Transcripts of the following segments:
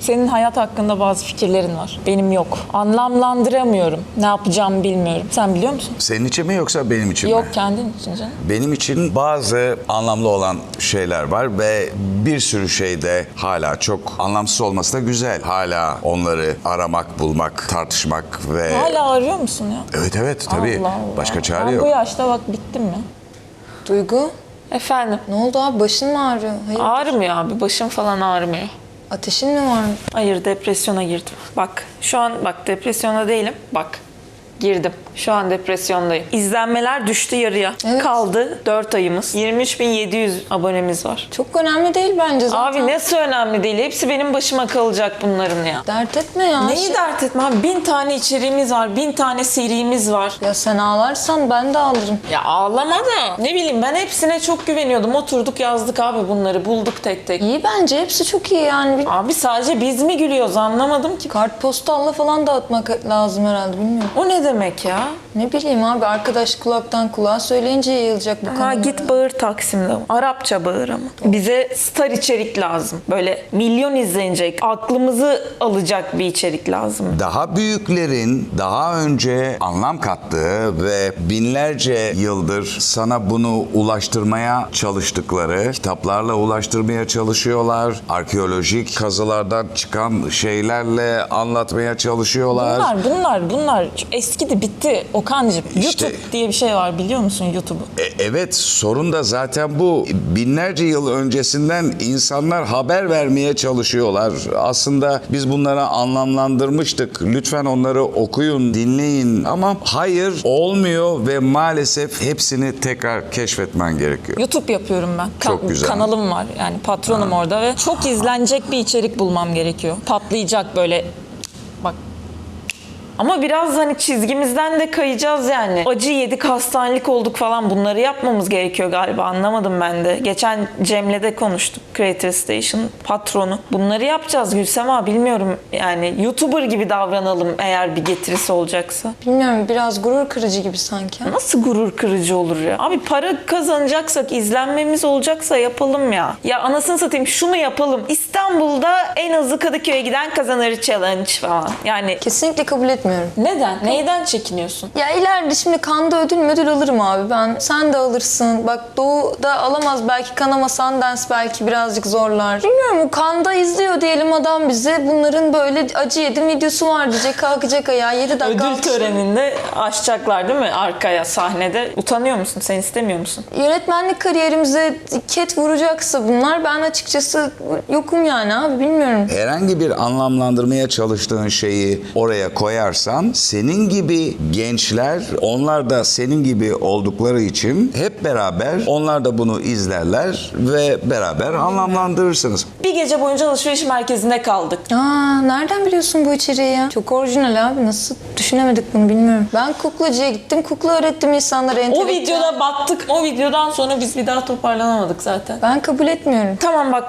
Senin hayat hakkında bazı fikirlerin var. Benim yok. Anlamlandıramıyorum. Ne yapacağımı bilmiyorum. Sen biliyor musun? Senin için mi yoksa benim için Yok mi? kendin için canım. Benim için bazı anlamlı olan şeyler var ve bir sürü şeyde hala çok anlamsız olması da güzel. Hala onları aramak, bulmak, tartışmak ve... Hala arıyor musun ya? Evet evet tabii. Allah Allah. Başka çare ben yok. bu yaşta bak bittim mi? Duygu Efendim? ne oldu abi başın mı ağrıyor? Hayır. Ağrımıyor abi. Başım falan ağrımıyor. Ateşin mi var? Hayır depresyona girdim. Bak şu an bak depresyona değilim. Bak girdim. Şu an depresyondayım. İzlenmeler düştü yarıya. Evet. Kaldı 4 ayımız. 23.700 abonemiz var. Çok önemli değil bence zaten. Abi nasıl önemli değil. Hepsi benim başıma kalacak bunların ya. Dert etme ya. Neyi Şey- dert etme abi? Bin tane içeriğimiz var. Bin tane serimiz var. Ya sen ağlarsan ben de ağlarım. Ya ağlama da. Ne bileyim ben hepsine çok güveniyordum. Oturduk yazdık abi bunları. Bulduk tek tek. İyi bence hepsi çok iyi yani. Abi sadece biz mi gülüyoruz anlamadım ki. kartpostalla falan dağıtmak lazım herhalde bilmiyorum. O ne demek ya? Ne bileyim abi arkadaş kulaktan kulağa söyleyince yayılacak bu Ha kadar. git bağır Taksim'de. Arapça bağır ama. Bize star içerik lazım. Böyle milyon izlenecek, aklımızı alacak bir içerik lazım. Daha büyüklerin daha önce anlam kattığı ve binlerce yıldır sana bunu ulaştırmaya çalıştıkları, kitaplarla ulaştırmaya çalışıyorlar. Arkeolojik kazılardan çıkan şeylerle anlatmaya çalışıyorlar. Bunlar, bunlar, bunlar eskidi, bitti Okan'cığım. İşte- YouTube diye bir şey var biliyor musun YouTube'u? E, evet sorun da zaten bu. Binlerce yıl öncesinden insanlar haber vermeye çalışıyorlar. Aslında biz bunlara anlamlandırmıştık. Lütfen onları okuyun, dinleyin. Ama hayır olmuyor ve maalesef hepsini tekrar keşfetmen gerekiyor. YouTube yapıyorum ben. Ka- Çok güzel. Kanalım var yani patronum orada ve çok izlenecek bir içerik bulmam gerekiyor. Patlayacak böyle ama biraz hani çizgimizden de kayacağız yani. Acı yedik, hastanelik olduk falan bunları yapmamız gerekiyor galiba anlamadım ben de. Geçen Cem'le de konuştuk Creator Station patronu. Bunları yapacağız Gülsema bilmiyorum yani YouTuber gibi davranalım eğer bir getirisi olacaksa. Bilmiyorum biraz gurur kırıcı gibi sanki. Nasıl gurur kırıcı olur ya? Abi para kazanacaksak, izlenmemiz olacaksa yapalım ya. Ya anasını satayım şunu yapalım. İstanbul'da en hızlı Kadıköy'e giden kazanır challenge falan. Yani Kesinlikle kabul etmiyorum. Neden? Neyden çekiniyorsun? Ya ileride şimdi kanda ödül müdül alırım abi ben. Sen de alırsın. Bak Doğu da alamaz belki kanama Sundance belki birazcık zorlar. Bilmiyorum bu kanda izliyor diyelim adam bize. Bunların böyle acı yedim videosu var diyecek kalkacak ayağa 7 dakika Ödül alkış- töreninde açacaklar değil mi? Arkaya sahnede. Utanıyor musun? Sen istemiyor musun? Yönetmenlik kariyerimize ket vuracaksa bunlar ben açıkçası yokum yani abi bilmiyorum. Herhangi bir anlamlandırmaya çalıştığın şeyi oraya koyarsan senin gibi gençler onlar da senin gibi oldukları için hep beraber onlar da bunu izlerler ve beraber anlamlandırırsınız. Bir gece boyunca alışveriş merkezinde kaldık. Aa nereden biliyorsun bu içeriği ya? Çok orijinal abi nasıl düşünemedik bunu bilmiyorum. Ben kuklacıya gittim kukla öğrettim insanlara O videoda battık. O videodan sonra biz bir daha toparlanamadık zaten. Ben kabul etmiyorum. Tamam bak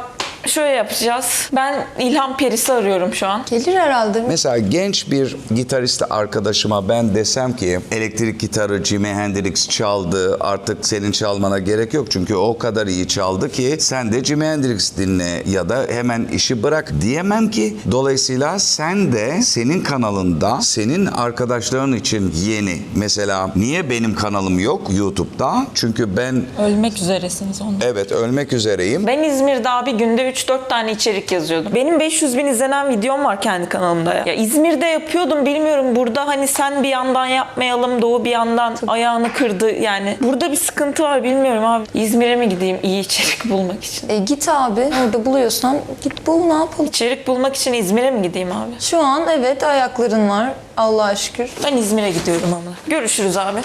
şöyle yapacağız. Ben İlham Perisi arıyorum şu an. Gelir herhalde. Mesela genç bir gitarist arkadaşıma ben desem ki elektrik gitarı Jimi Hendrix çaldı artık senin çalmana gerek yok çünkü o kadar iyi çaldı ki sen de Jimi Hendrix dinle ya da hemen işi bırak diyemem ki. Dolayısıyla sen de senin kanalında senin arkadaşların için yeni. Mesela niye benim kanalım yok YouTube'da? Çünkü ben Ölmek üzeresiniz onda. evet ölmek üzereyim. Ben İzmir'de abi günde 3-4 tane içerik yazıyordum. Benim 500 bin izlenen videom var kendi kanalımda ya. ya. İzmir'de yapıyordum bilmiyorum burada hani sen bir yandan yapmayalım Doğu bir yandan ayağını kırdı yani. Burada bir sıkıntı var bilmiyorum abi. İzmir'e mi gideyim iyi içerik bulmak için? E, git abi orada buluyorsan git bul ne yapalım. İçerik bulmak için İzmir'e mi gideyim abi? Şu an evet ayakların var Allah'a şükür. Ben İzmir'e gidiyorum ama. Görüşürüz abi.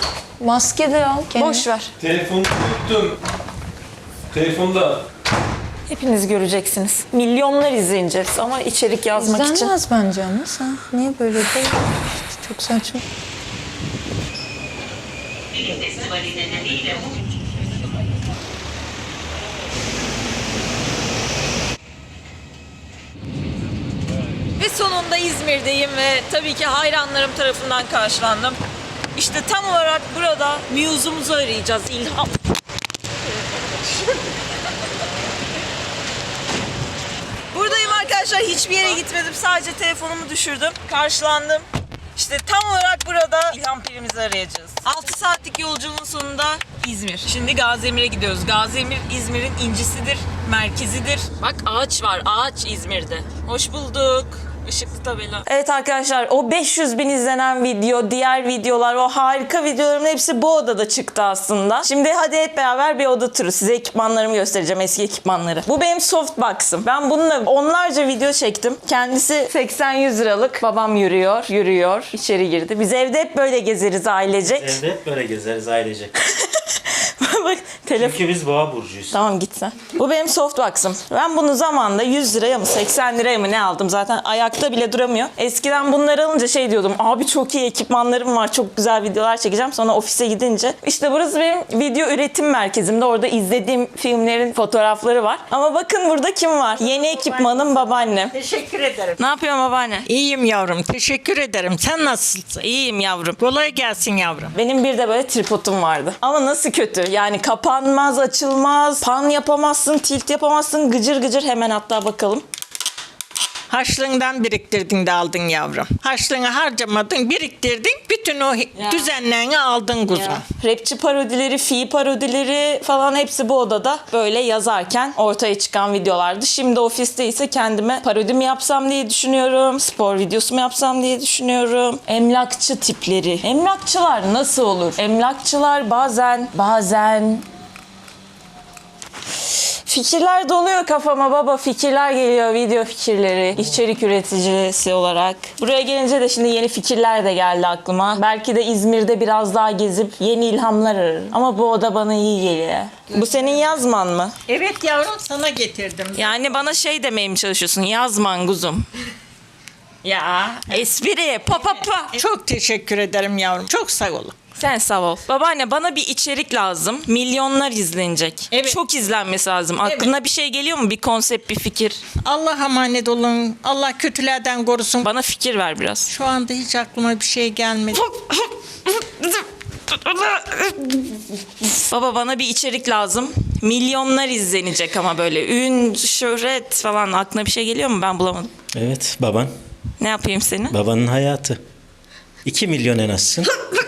Maske de al kendine. Boş ver. Telefonu unuttum. Telefonda. Hepiniz göreceksiniz. Milyonlar izleneceğiz ama içerik yazmak için. İzlenmez bence ama sen niye böyle de çok saçma. festivali nedeniyle bu Ve sonunda İzmir'deyim ve tabii ki hayranlarım tarafından karşılandım. İşte tam olarak burada muse'umuzu arayacağız. İlham. Arkadaşlar. Hiçbir yere gitmedim. Sadece telefonumu düşürdüm. Karşılandım. İşte tam olarak burada İlhan Pirimizi arayacağız. 6 saatlik yolculuğun sonunda İzmir. Şimdi Gaziemire gidiyoruz. Gaziemir İzmir'in incisidir, merkezidir. Bak ağaç var, ağaç İzmir'de. Hoş bulduk. Işıklı tabela. Evet arkadaşlar o 500 bin izlenen video, diğer videolar, o harika videoların hepsi bu odada çıktı aslında. Şimdi hadi hep beraber bir oda turu. Size ekipmanlarımı göstereceğim, eski ekipmanları. Bu benim softbox'ım. Ben bununla onlarca video çektim. Kendisi 80-100 liralık. Babam yürüyor, yürüyor. içeri girdi. Biz evde hep böyle gezeriz ailecek. Evde hep böyle gezeriz ailecek. Bak telefon. Çünkü biz boğa burcuyuz. Tamam git sen. Bu benim softbox'ım. Ben bunu zamanında 100 liraya mı 80 liraya mı ne aldım zaten ayakta bile duramıyor. Eskiden bunları alınca şey diyordum abi çok iyi ekipmanlarım var çok güzel videolar çekeceğim. Sonra ofise gidince işte burası benim video üretim merkezimde orada izlediğim filmlerin fotoğrafları var. Ama bakın burada kim var? Yeni ekipmanım babaannem. Teşekkür ederim. Ne yapıyorsun babaanne? İyiyim yavrum. Teşekkür ederim. Sen nasılsın? İyiyim yavrum. Kolay gelsin yavrum. Benim bir de böyle tripodum vardı. Ama nasıl kötü? Yani kapanmaz, açılmaz, pan yapamazsın, tilt yapamazsın. Gıcır gıcır hemen hatta bakalım. Harçlığından biriktirdin de aldın yavrum. Harçlığını harcamadın, biriktirdin. Bütün o düzenlerini aldın kuzum. Rapçi parodileri, fi parodileri falan hepsi bu odada böyle yazarken ortaya çıkan videolardı. Şimdi ofiste ise kendime parodi mi yapsam diye düşünüyorum. Spor videosu mu yapsam diye düşünüyorum. Emlakçı tipleri. Emlakçılar nasıl olur? Emlakçılar bazen bazen Fikirler doluyor kafama baba. Fikirler geliyor, video fikirleri. içerik üreticisi olarak. Buraya gelince de şimdi yeni fikirler de geldi aklıma. Belki de İzmir'de biraz daha gezip yeni ilhamlar ararım. Ama bu oda bana iyi geliyor. Bu senin yazman mı? Evet yavrum sana getirdim. Yani bana şey demeye mi çalışıyorsun? Yazman kuzum. Ya espri pa pa pa. Çok teşekkür ederim yavrum. Çok sağ olun. Sen sağ ol. Babaanne bana bir içerik lazım. Milyonlar izlenecek. Evet. Çok izlenmesi lazım. Aklına bir şey geliyor mu? Bir konsept, bir fikir. Allah'a emanet olun. Allah kötülerden korusun. Bana fikir ver biraz. Şu anda hiç aklıma bir şey gelmedi. Baba bana bir içerik lazım. Milyonlar izlenecek ama böyle ün, şöhret falan aklına bir şey geliyor mu? Ben bulamadım. Evet baban. Ne yapayım seni? Babanın hayatı. 2 milyon en azsın.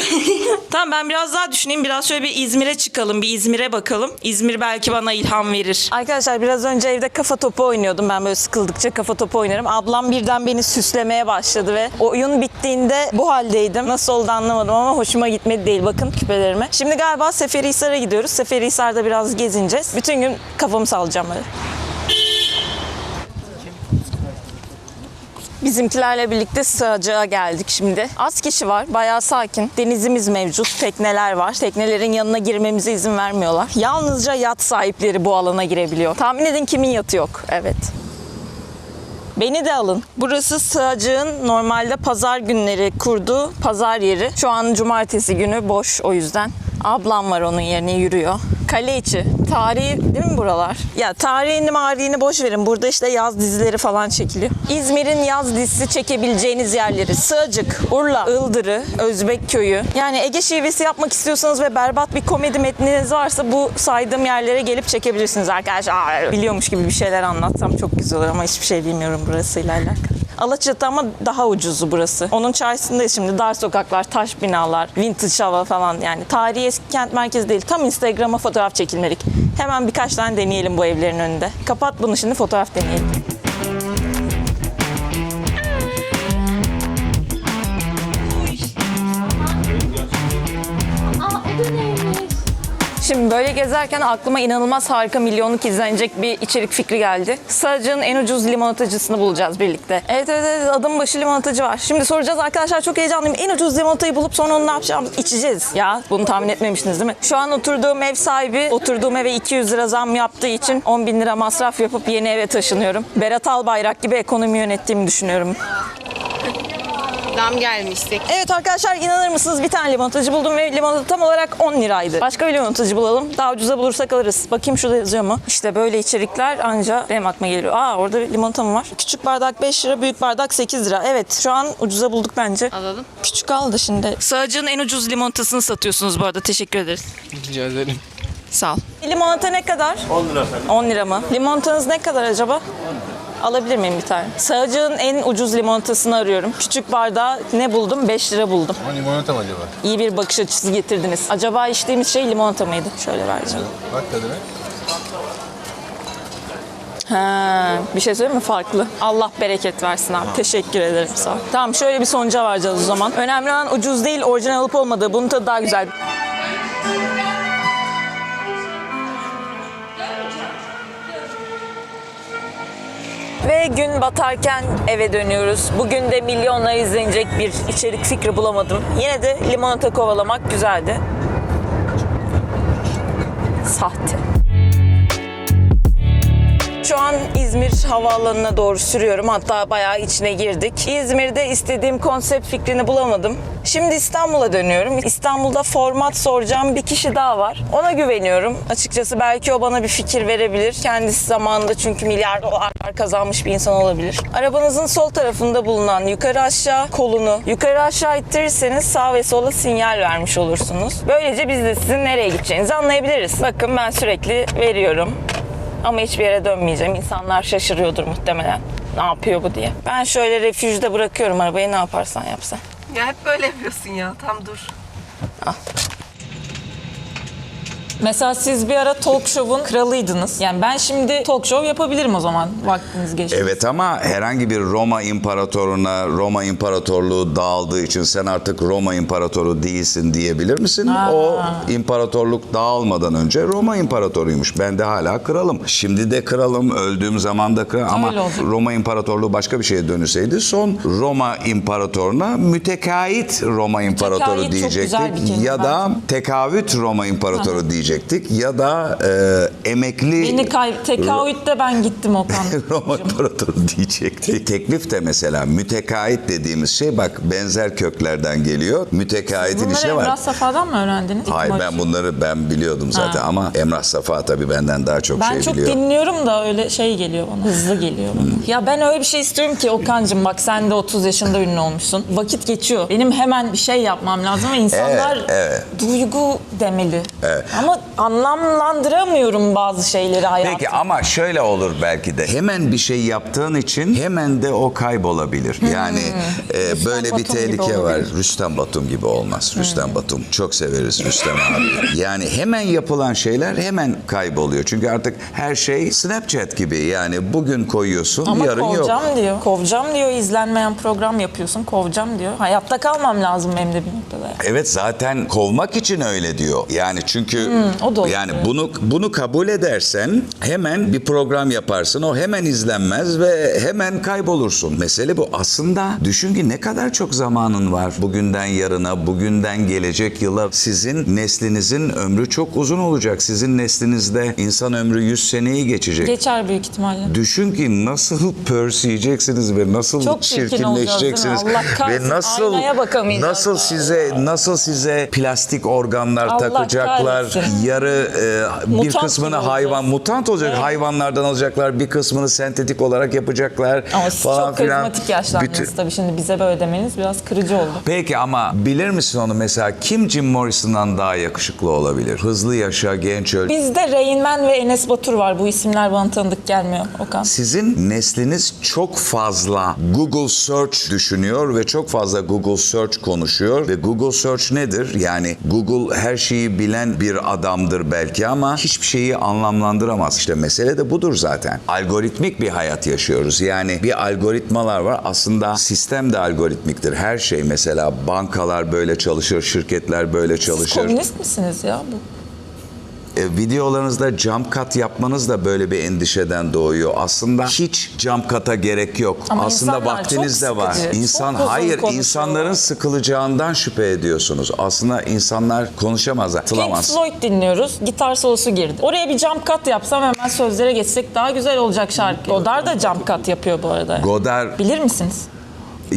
Tamam ben biraz daha düşüneyim. Biraz şöyle bir İzmir'e çıkalım. Bir İzmir'e bakalım. İzmir belki bana ilham verir. Arkadaşlar biraz önce evde kafa topu oynuyordum. Ben böyle sıkıldıkça kafa topu oynarım. Ablam birden beni süslemeye başladı ve oyun bittiğinde bu haldeydim. Nasıl oldu anlamadım ama hoşuma gitmedi değil. Bakın küpelerime. Şimdi galiba Seferihisar'a gidiyoruz. Seferihisar'da biraz gezineceğiz. Bütün gün kafamı sallayacağım böyle. Bizimkilerle birlikte Sığacak'a geldik şimdi. Az kişi var, bayağı sakin. Denizimiz mevcut, tekneler var. Teknelerin yanına girmemize izin vermiyorlar. Yalnızca yat sahipleri bu alana girebiliyor. Tahmin edin kimin yatı yok? Evet. Beni de alın. Burası Sığacak'ın normalde pazar günleri kurduğu pazar yeri. Şu an cumartesi günü boş o yüzden. Ablam var onun yerine yürüyor. Kale içi. Tarihi değil mi buralar? Ya tarihini marihini boş verin. Burada işte yaz dizileri falan çekiliyor. İzmir'in yaz dizisi çekebileceğiniz yerleri. Sığacık, Urla, Ildırı, Özbek Köyü. Yani Ege şivesi yapmak istiyorsanız ve berbat bir komedi metniniz varsa bu saydığım yerlere gelip çekebilirsiniz arkadaşlar. Biliyormuş gibi bir şeyler anlatsam çok güzel olur ama hiçbir şey bilmiyorum burasıyla alakalı. Alaçatı ama daha ucuzu burası. Onun çarşısındayız şimdi. Dar sokaklar, taş binalar, vintage hava falan yani. Tarihi eski kent merkezi değil. Tam Instagram'a fotoğraf çekilmelik. Hemen birkaç tane deneyelim bu evlerin önünde. Kapat bunu şimdi fotoğraf deneyelim. Gezerken aklıma inanılmaz harika milyonluk izlenecek bir içerik fikri geldi. Sığacak'ın en ucuz limonatacısını bulacağız birlikte. Evet evet evet adım başı limonatacı var. Şimdi soracağız arkadaşlar çok heyecanlıyım. En ucuz limonatayı bulup sonra onu ne yapacağımız içeceğiz. Ya bunu tahmin etmemiştiniz değil mi? Şu an oturduğum ev sahibi oturduğum eve 200 lira zam yaptığı için 10 bin lira masraf yapıp yeni eve taşınıyorum. Berat Albayrak gibi ekonomi yönettiğimi düşünüyorum. Zam gelmiştik. Evet arkadaşlar inanır mısınız bir tane limonatacı buldum ve limonata tam olarak 10 liraydı. Başka bir limonatacı bulalım. Daha ucuza bulursak alırız. Bakayım şurada yazıyor mu? İşte böyle içerikler anca benim aklıma geliyor. Aa orada bir limonata mı var? Küçük bardak 5 lira, büyük bardak 8 lira. Evet şu an ucuza bulduk bence. Alalım. Küçük aldı şimdi. Sığacın en ucuz limonatasını satıyorsunuz bu arada. Teşekkür ederiz. Rica ederim. Sağ ol. Limonata ne kadar? 10 lira efendim. 10 lira mı? Limonatanız ne kadar acaba? Alabilir miyim bir tane? Sağcığın en ucuz limonatasını arıyorum. Küçük bardağı ne buldum? 5 lira buldum. Ama limonata mı acaba? İyi bir bakış açısı getirdiniz. Acaba içtiğimiz şey limonata mıydı? Şöyle vereceğim. Bak tadına. Ha, bir şey söyleyeyim mi? Farklı. Allah bereket versin abi. Teşekkür ederim. Sağ ol. Tamam şöyle bir sonuca varacağız o zaman. Önemli olan ucuz değil, orijinal olup olmadığı. Bunun tadı daha güzel. Ve gün batarken eve dönüyoruz. Bugün de milyonlar izlenecek bir içerik fikri bulamadım. Yine de limonata kovalamak güzeldi. Sahte. Şu an İzmir havaalanına doğru sürüyorum. Hatta bayağı içine girdik. İzmir'de istediğim konsept fikrini bulamadım. Şimdi İstanbul'a dönüyorum. İstanbul'da format soracağım bir kişi daha var. Ona güveniyorum. Açıkçası belki o bana bir fikir verebilir. Kendisi zamanında çünkü milyar dolarlar kazanmış bir insan olabilir. Arabanızın sol tarafında bulunan yukarı aşağı kolunu yukarı aşağı ittirirseniz sağ ve sola sinyal vermiş olursunuz. Böylece biz de sizin nereye gideceğinizi anlayabiliriz. Bakın ben sürekli veriyorum. Ama hiçbir yere dönmeyeceğim. İnsanlar şaşırıyordur muhtemelen. Ne yapıyor bu diye. Ben şöyle refüjde bırakıyorum arabayı ne yaparsan yapsan. Ya hep böyle yapıyorsun ya. Tam dur. Mesela siz bir ara talk show'un kralıydınız. Yani ben şimdi talk show yapabilirim o zaman vaktiniz geçti. Evet ama herhangi bir Roma imparatoruna Roma imparatorluğu dağıldığı için sen artık Roma imparatoru değilsin diyebilir misin? O imparatorluk dağılmadan önce Roma imparatoruymuş. Ben de hala kralım. Şimdi de kralım, öldüğüm zaman da kral ama. Roma imparatorluğu başka bir şeye dönüşseydi son Roma imparatoruna mütekait Roma imparatoru bir diyecektik ya da tekavüt Roma imparatoru diyecektik ya da e, emekli Beni kay tekavütte ben gittim Okan. Roma İmparatoru diyecekti. Teklif de mesela mütekait dediğimiz şey bak benzer köklerden geliyor. Mütekaitin Bunları içine var. Emrah Safa'dan mı öğrendiniz? Hayır ben bunları ben biliyordum zaten Ha. ama Emrah Safa tabii benden daha çok Ben şey çok biliyor. dinliyorum da öyle şey geliyor bana. Hızlı geliyor bana. Ya ben öyle bir şey istiyorum ki Okan'cığım bak sen de 30 yaşında ünlü olmuşsun. Vakit geçiyor. Benim hemen bir şey yapmam lazım ve insanlar Evet, evet. duygu demeli. Evet. Ama anlamlandıramıyorum bazı şeyleri hayatımda. Peki ama şöyle olur belki de. Hemen bir şey yaptığın için hemen de o kaybolabilir. Yani e, böyle bir Batum gibi tehlike var. olabilir. Rüstem Batum gibi olmaz. Rüstem Batum. Çok severiz Rüstem abi. Yani hemen yapılan şeyler hemen kayboluyor. Çünkü artık her şey Snapchat gibi. Yani bugün koyuyorsun, Ama yarın yok. kovacağım diyor. Kovacağım diyor. izlenmeyen program yapıyorsun. Kovacağım diyor. Hayatta kalmam lazım benim de bir noktada. Evet zaten kovmak için öyle diyor. Yani çünkü Hmm, o da yani bunu bunu kabul edersen hemen bir program yaparsın. O hemen izlenmez ve hemen kaybolursun. Mesele bu. Aslında düşün ki ne kadar çok zamanın var. Bugünden yarına, bugünden gelecek yıla sizin neslinizin ömrü çok uzun olacak. Sizin neslinizde insan ömrü 100 seneyi geçecek. Geçer büyük ihtimalle. Düşün ki nasıl pörsüyeceksiniz ve nasıl Çok çirkin olacağız, çirkinleşeceksiniz değil mi? Allah kahretsin, ve nasıl aynaya bakamayacağız. nasıl size nasıl size plastik organlar Allah takacaklar. kahretsin. Yarı e, bir Mutant kısmını hayvan mutant olacak. Evet. Hayvanlardan alacaklar. Bir kısmını sentetik olarak yapacaklar Ama falan çok filan. karizmatik yaşlandınız Bütün- tabii şimdi bize böyle demeniz biraz kırıcı oldu. Peki ama bilir misin onu mesela kim Jim Morrison'dan daha yakışıklı olabilir? Hızlı yaşa, genç öl. Bizde Rain Man ve Enes Batur var. Bu isimler bana tanıdık gelmiyor Okan. Sizin nesliniz çok fazla Google Search düşünüyor ve çok fazla Google Search konuşuyor ve Google Search nedir? Yani Google her şeyi bilen bir adamdır belki ama hiçbir şeyi anlamlandıramaz. İşte mesele de budur zaten. Algoritmik bir hayat yaşıyoruz. Yani bir algoritmalar var. Aslında sistem de algoritmiktir. Her şey mesela bankalar böyle çalışır, şirketler böyle Siz çalışır. komünist misiniz ya? Bu? E, videolarınızda jump cut yapmanız da böyle bir endişeden doğuyor. Aslında hiç jump cut'a gerek yok. Ama Aslında vaktiniz de var. sıkıcı, İnsan hayır insanların sıkılacağından şüphe ediyorsunuz. Aslında insanlar konuşamazlar. Pink Atılamaz. Floyd dinliyoruz. Gitar solosu girdi. Oraya bir jump cut yapsam hemen sözlere geçsek daha güzel olacak şarkı. Godard da jump cut yapıyor bu arada. Godard Bilir misiniz?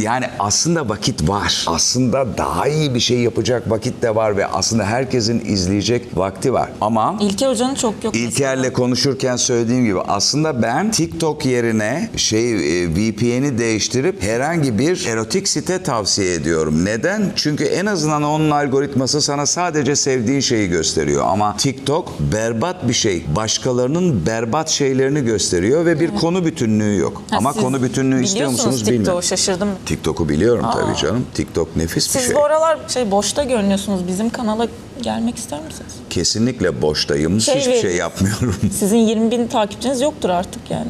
Yani aslında vakit var. Aslında daha iyi bir şey yapacak vakit de var ve aslında herkesin izleyecek vakti var. Ama İlker Hoca'nın çok yok. İlker'le konuşurken söylediğim gibi aslında ben TikTok yerine şey e, VPN'i değiştirip herhangi bir erotik site tavsiye ediyorum. Neden? Çünkü en azından onun algoritması sana sadece sevdiğin şeyi gösteriyor. Ama TikTok berbat bir şey. Başkalarının berbat şeylerini gösteriyor ve bir konu bütünlüğü yok. Ha, Ama siz konu bütünlüğü istiyor biliyorsunuz musunuz TikTok'u, bilmiyorum. şaşırdım. TikTok'u biliyorum tabii canım. TikTok nefis bir Siz şey. bu aralar şey boşta görünüyorsunuz. Bizim kanala gelmek ister misiniz? Kesinlikle boştayım. Şey Hiçbir şey yapmıyorum. Sizin 20 bin takipçiniz yoktur artık yani.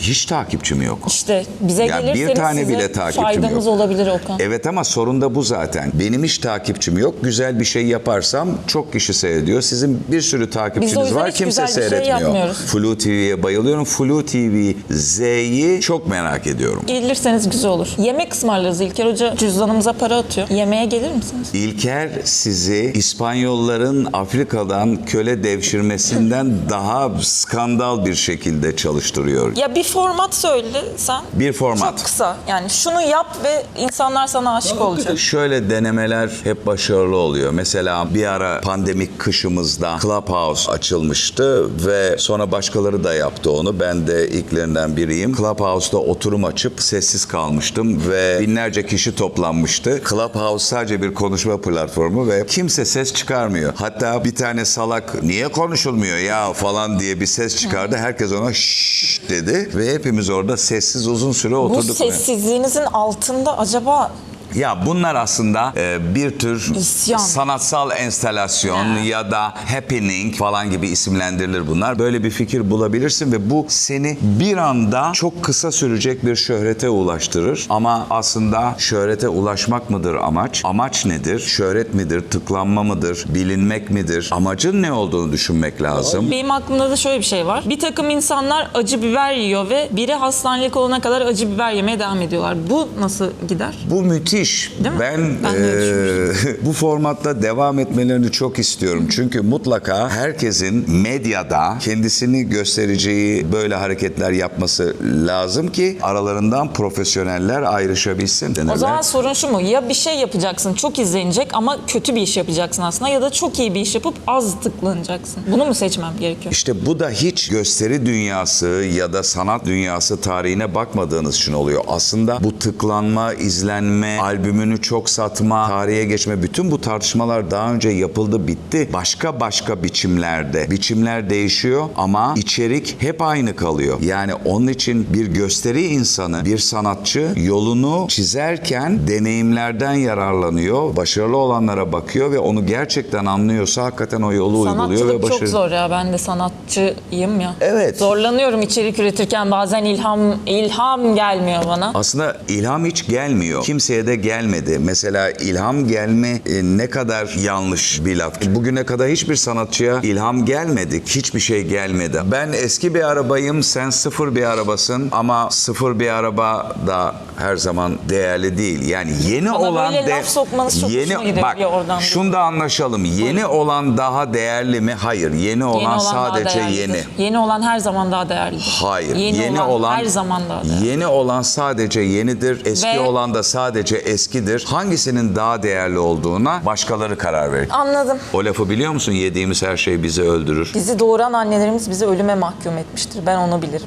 Hiç takipçim yok. İşte bize Ya bir gelirseniz tane size bile takipçim faydamız yok. olabilir Okan. Evet ama sorun da bu zaten. Benim hiç takipçim yok. Güzel bir şey yaparsam çok kişi seyrediyor. Sizin bir sürü takipçiniz var kimse bir şey seyretmiyor. yapmıyoruz. Flu TV'ye bayılıyorum. Flu TV Z'yi çok merak ediyorum. Gelirseniz güzel olur. Yemek ısmarlarız. İlker Hoca cüzdanımıza para atıyor. Yemeğe gelir misiniz? İlker sizi İspanyolların Afrika'dan köle devşirmesinden daha skandal bir şekilde çalıştırıyor. Ya bir format söyle sen. Bir format. Çok kısa. Yani şunu yap ve insanlar sana aşık olacak. Şöyle denemeler hep başarılı oluyor. Mesela bir ara pandemik kışımızda Clubhouse açılmıştı ve sonra başkaları da yaptı onu. Ben de ilklerinden biriyim. Clubhouse'da oturum açıp sessiz kalmıştım ve binlerce kişi toplanmıştı. Clubhouse sadece bir konuşma platformu ve kimse ses çıkarmıyor. Hatta bir tane salak niye konuşulmuyor ya falan diye bir ses çıkardı. Herkes ona şşş dedi ve hepimiz orada sessiz uzun süre Bu oturduk. sessizliğinizin altında acaba Ya bunlar aslında e, bir tür İsyan. sanatsal enstalasyon Ha. ya da happening falan gibi isimlendirilir bunlar. Böyle bir fikir bulabilirsin ve bu seni bir anda çok kısa sürecek bir şöhrete ulaştırır. Ama aslında şöhrete ulaşmak mıdır amaç? Amaç nedir? Şöhret midir? Tıklanma mıdır? Bilinmek midir? Amacın ne olduğunu düşünmek lazım. Benim aklımda da şöyle bir şey var. Bir takım insanlar acı biber yiyor ve biri hastanelik olana kadar acı biber yemeye devam ediyorlar. Bu nasıl gider? Bu müthiş. Değil mi? Ben, Ben eee, bu formatta devam etmelerini çok istiyorum. Çünkü mutlaka herkesin medyada kendisini göstereceği böyle hareketler yapması lazım ki aralarından profesyoneller ayrışabilsin. O zaman sorun şu mu? Ya bir şey yapacaksın çok izlenecek ama kötü bir iş yapacaksın aslında ya da çok iyi bir iş yapıp az tıklanacaksın. Bunu mu seçmem gerekiyor? İşte bu da hiç gösteri dünyası ya da sanat dünyası tarihine bakmadığınız için oluyor. Aslında bu tıklanma, izlenme, albümünü çok satma, tarihe geçme bütün bu tartışmalar daha önce yapıldı, bitti. Başka başka biçimlerde. Biçimler değişiyor ama içerik hep aynı kalıyor. Yani onun için bir gösteri insanı, bir sanatçı yolunu çizerken deneyimlerden yararlanıyor. Başarılı olanlara bakıyor ve onu gerçekten anlıyorsa hakikaten o yolu uyguluyor ve Sanatçılık başarılı. çok zor ya. Ben de sanatçıyım ya. Evet. Zorlanıyorum içerik üretirken bazen ilham ilham gelmiyor bana. Aslında ilham hiç gelmiyor. Kimseye de gelmedi. Mesela ilham gelme e, ne kadar yanlış bir laf. Bugüne kadar hiçbir sanatçıya ilham gelmedi. Hiçbir şey gelmedi. Ben eski bir arabayım, sen sıfır bir arabasın ama sıfır bir araba da her zaman değerli değil. Yani yeni Bana olan böyle laf sokmanız çok gidiyor bak oradan şunu da anlaşalım. Yeni olan daha değerli mi? Hayır. Yeni olan, Yeni olan sadece yeni. Yeni olan her zaman daha değerlidir. Hayır. Yeni, olan, her zaman daha değerli. Yeni olan sadece yenidir. Eski Ve- olan da sadece eskidir. Hangisinin daha değerli olduğuna başkaları karar verir. Anladım. O lafı biliyor musun? Yediğimiz her şey bizi öldürür. Bizi doğuran annelerimiz bizi ölüme mahkum etmiştir. Ben onu bilirim.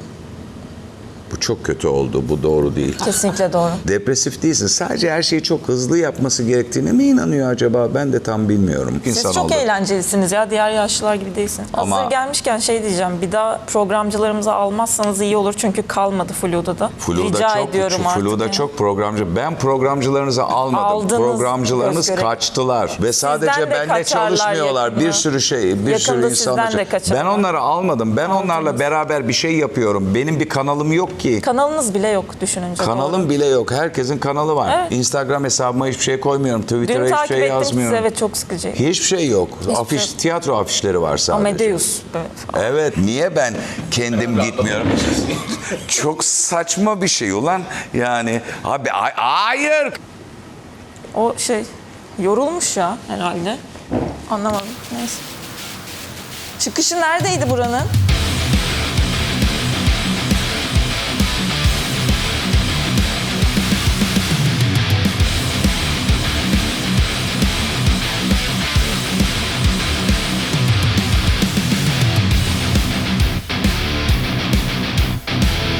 Bu çok kötü oldu. Bu doğru değil. Kesinlikle doğru. Depresif değilsin. Sadece her şeyi çok hızlı yapması gerektiğine mi inanıyor acaba? Ben de tam bilmiyorum. Siz İnsan çok oldu. eğlencelisiniz ya. Diğer yaşlılar gibi değilsiniz. Ama- Hazır gelmişken şey diyeceğim. Bir daha programcılarımızı almazsanız iyi olur. Çünkü kalmadı Flu'da da. Flu'da Rica çok, ediyorum şu artık. Flu'da yani. çok programcı. Ben programcılarınızı almadım. Aldınız programcılarınız göre. kaçtılar. Ve sadece benle çalışmıyorlar. yakında. Bir sürü şey, bir Yakında sürü insan. Ben onları almadım. Ben onlarla Aldınız. beraber bir şey yapıyorum. Benim bir kanalım yok ki. Kanalınız bile yok düşününce. Kanalım doğru. bile yok. Herkesin kanalı var. Evet. Instagram hesabıma hiçbir şey koymuyorum. Twitter'a Dün hiçbir takip şey ettim sizi. yazmıyorum. Evet çok sıkıcı. Hiçbir şey yok. Afiş, şey- tiyatro afişleri var sadece. Amadeus. Evet niye ben kendim gitmiyorum? Çok saçma bir şey ulan. Yani abi ay- hayır. O şey yorulmuş ya herhalde. Anlamadım. Neyse. Çıkışı neredeydi buranın?